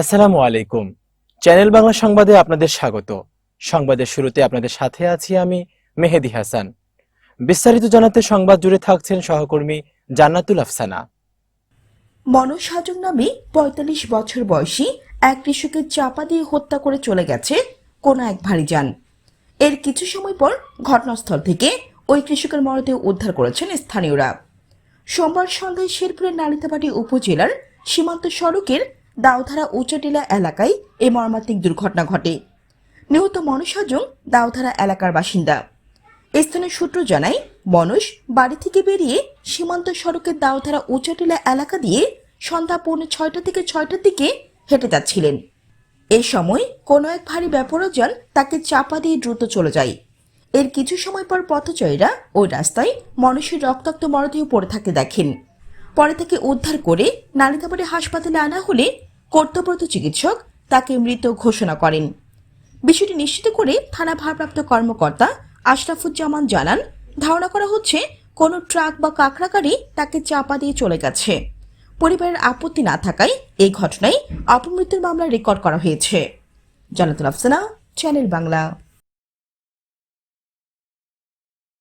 আসসালামু আলাইকুম। চ্যানেল বাংলা সংবাদে আপনাদের স্বাগত। সংবাদের শুরুতে আপনাদের সাথে আছি আমি মেহেদি হাসান। বিস্তারিত জানাতে সংবাদ জুড়ে থাকছেন সহকর্মী জান্নাতুল আফসানা। মনোজ হাজং নামে পঁয়তাল্লিশ বছর বয়সী এক কৃষকের চাপা দিয়ে হত্যা করে চলে গেছে কোনো এক ভারী যান এর কিছু সময় পর ঘটনাস্থল থেকে ওই কৃষকের মরদেহ উদ্ধার করেছেন স্থানীয়রা। সোমবার সন্ধ্যায় শেরপুরের নালিতাবাড়ি উপজেলার সীমান্ত সড়কের দাওধারা উঁচাটিলা এলাকায় এই মর্মান্তিক দুর্ঘটনা ঘটে। নিহত মনোজ হাজং এলাকার বাসিন্দা। স্থানীয় সূত্র জানায়, মনোজ বাড়ি থেকে বেরিয়ে সীমান্ত সড়কের দাওধারা উঁচাটিলা এলাকা দিয়ে সন্ধ্যা পৌনে ছয়টা থেকে ছয়টার দিকে হেঁটে যাচ্ছিলেন। এ সময় কোনো এক ভারী ব্যাপারজন তাকে চাপা দিয়ে দ্রুত চলে যায়। এর কিছু সময় পর পথচারীরা ওই রাস্তায় মানুষের রক্তাক্ত মরদেহ পড়ে থাকতে দেখেন। পরে তাকে উদ্ধার করে নালিতাবাড়ি হাসপাতালে আনা হলে কর্তব্যরত চিকিৎসক তাকে মৃত ঘোষণা করেন। বিষয়টি নিশ্চিত করে থানা ভারপ্রাপ্ত কর্মকর্তা আশরাফুজ্জামান জানান, ধারণা করা হচ্ছে কোনো ট্রাক বা কাঁকড়া গাড়ি তাকে চাপা দিয়ে চলে গেছে। পরিবারের আপত্তি না থাকায় এই ঘটনায় অপমৃত্যুর মামলা রেকর্ড করা হয়েছে। জানাতুল আফসানা, চ্যানেল বাংলা।